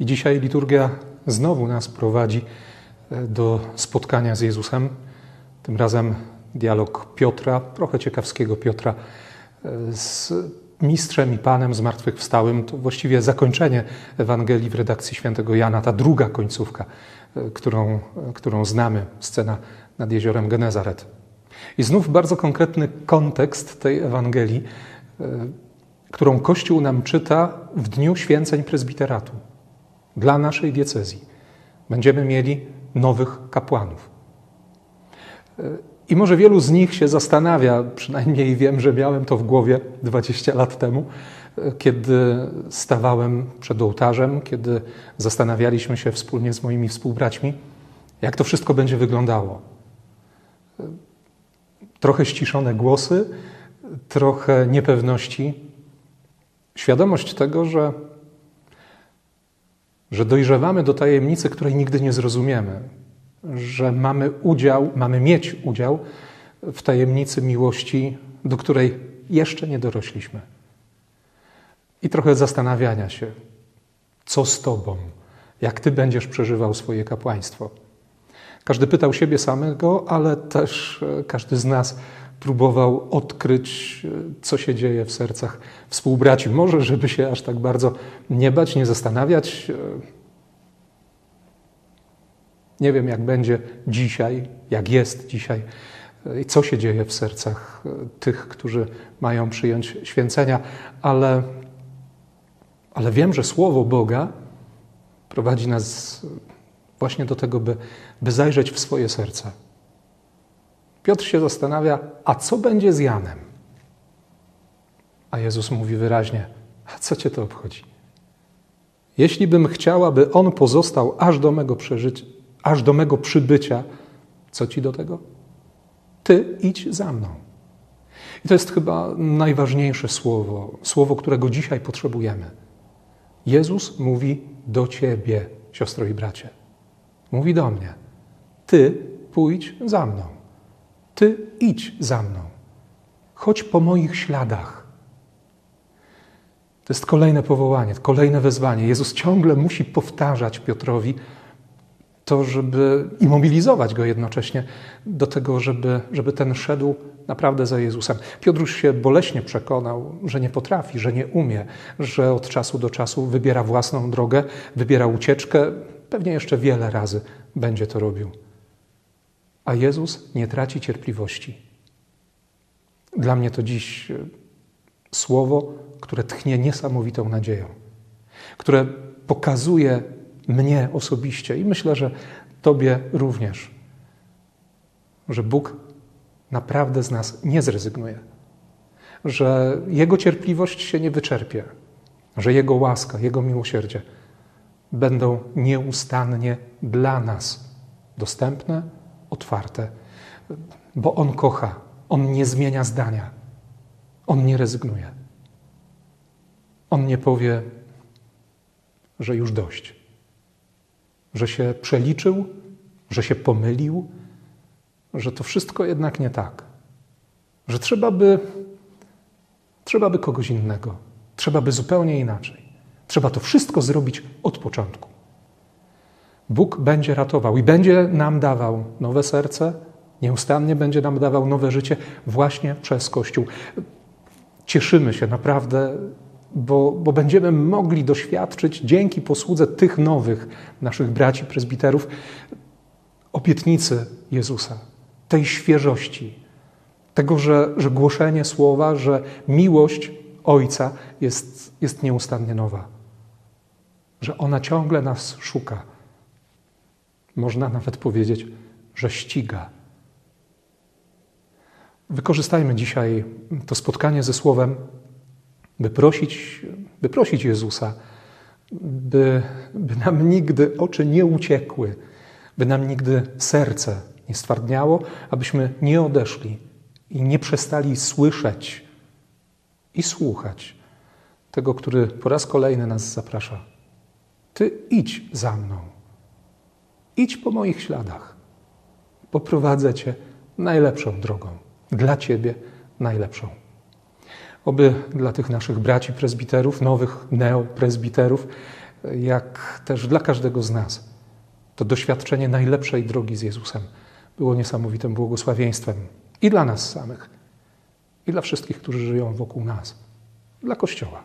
I dzisiaj liturgia znowu nas prowadzi e, do spotkania z Jezusem. Tym razem dialog Piotra, trochę ciekawskiego Piotra, e, z mistrzem i panem zmartwychwstałym. To właściwie zakończenie Ewangelii w redakcji świętego Jana, ta druga końcówka, e, którą, którą znamy, scena nad jeziorem Genezaret. I znów bardzo konkretny kontekst tej Ewangelii, którą Kościół nam czyta w dniu święceń prezbiteratu dla naszej diecezji. Będziemy mieli nowych kapłanów. I może wielu z nich się zastanawia, przynajmniej wiem, że miałem to w głowie 20 lat temu, kiedy stawałem przed ołtarzem, kiedy zastanawialiśmy się wspólnie z moimi współbraćmi, jak to wszystko będzie wyglądało. Trochę ściszone głosy, trochę niepewności, świadomość tego, że że dojrzewamy do tajemnicy, której nigdy nie zrozumiemy, że mamy udział, mamy mieć udział w tajemnicy miłości, do której jeszcze nie dorośliśmy. I trochę zastanawiania się, co z Tobą, jak Ty będziesz przeżywał swoje kapłaństwo. Każdy pytał siebie samego, ale też e, każdy z nas próbował odkryć, e, co się dzieje w sercach współbraci. Może, żeby się aż tak bardzo nie bać, nie zastanawiać. E, nie wiem, jak będzie dzisiaj, jak jest dzisiaj e, i co się dzieje w sercach tych, którzy mają przyjąć święcenia, ale, ale wiem, że Słowo Boga prowadzi nas właśnie do tego, by, by zajrzeć w swoje serce Piotr się zastanawia, a co będzie z Janem? A Jezus mówi wyraźnie, a co cię to obchodzi? Jeśli bym chciała, by on pozostał aż do mego przeżycia, aż do mego przybycia, co ci do tego? Ty idź za mną. I to jest chyba najważniejsze słowo, słowo, którego dzisiaj potrzebujemy. Jezus mówi do ciebie, siostro i bracie. Mówi do mnie. Ty pójdź za mną. Ty idź za mną. Chodź po moich śladach. To jest kolejne powołanie, kolejne wezwanie. Jezus ciągle musi powtarzać Piotrowi to, żeby i mobilizować go jednocześnie do tego, żeby, żeby ten szedł naprawdę za Jezusem. Piotr już się boleśnie przekonał, że nie potrafi, że nie umie, że od czasu do czasu wybiera własną drogę, wybiera ucieczkę. Pewnie jeszcze wiele razy będzie to robił a Jezus nie traci cierpliwości. Dla mnie to dziś e, słowo, które tchnie niesamowitą nadzieją, które pokazuje mnie osobiście i myślę, że Tobie również, że Bóg naprawdę z nas nie zrezygnuje, że Jego cierpliwość się nie wyczerpie, że Jego łaska, Jego miłosierdzie będą nieustannie dla nas dostępne otwarte, bo On kocha, On nie zmienia zdania, On nie rezygnuje. On nie powie, że już dość, że się przeliczył, że się pomylił, że to wszystko jednak nie tak, że trzeba by, trzeba by kogoś innego, trzeba by zupełnie inaczej. Trzeba to wszystko zrobić od początku. Bóg będzie ratował i będzie nam dawał nowe serce, nieustannie będzie nam dawał nowe życie właśnie przez Kościół. Cieszymy się naprawdę, bo, bo będziemy mogli doświadczyć dzięki posłudze tych nowych naszych braci prezbiterów obietnicy Jezusa, tej świeżości, tego, że, że głoszenie słowa, że miłość Ojca jest, jest nieustannie nowa, że ona ciągle nas szuka można nawet powiedzieć, że ściga. Wykorzystajmy dzisiaj to spotkanie ze Słowem, by prosić, by prosić Jezusa, by, by nam nigdy oczy nie uciekły, by nam nigdy serce nie stwardniało, abyśmy nie odeszli i nie przestali słyszeć i słuchać tego, który po raz kolejny nas zaprasza. Ty idź za mną. Idź po moich śladach. Poprowadzę Cię najlepszą drogą. Dla Ciebie najlepszą. Oby dla tych naszych braci prezbiterów, nowych neoprezbiterów, jak też dla każdego z nas to doświadczenie najlepszej drogi z Jezusem było niesamowitym błogosławieństwem i dla nas samych, i dla wszystkich, którzy żyją wokół nas, dla Kościoła.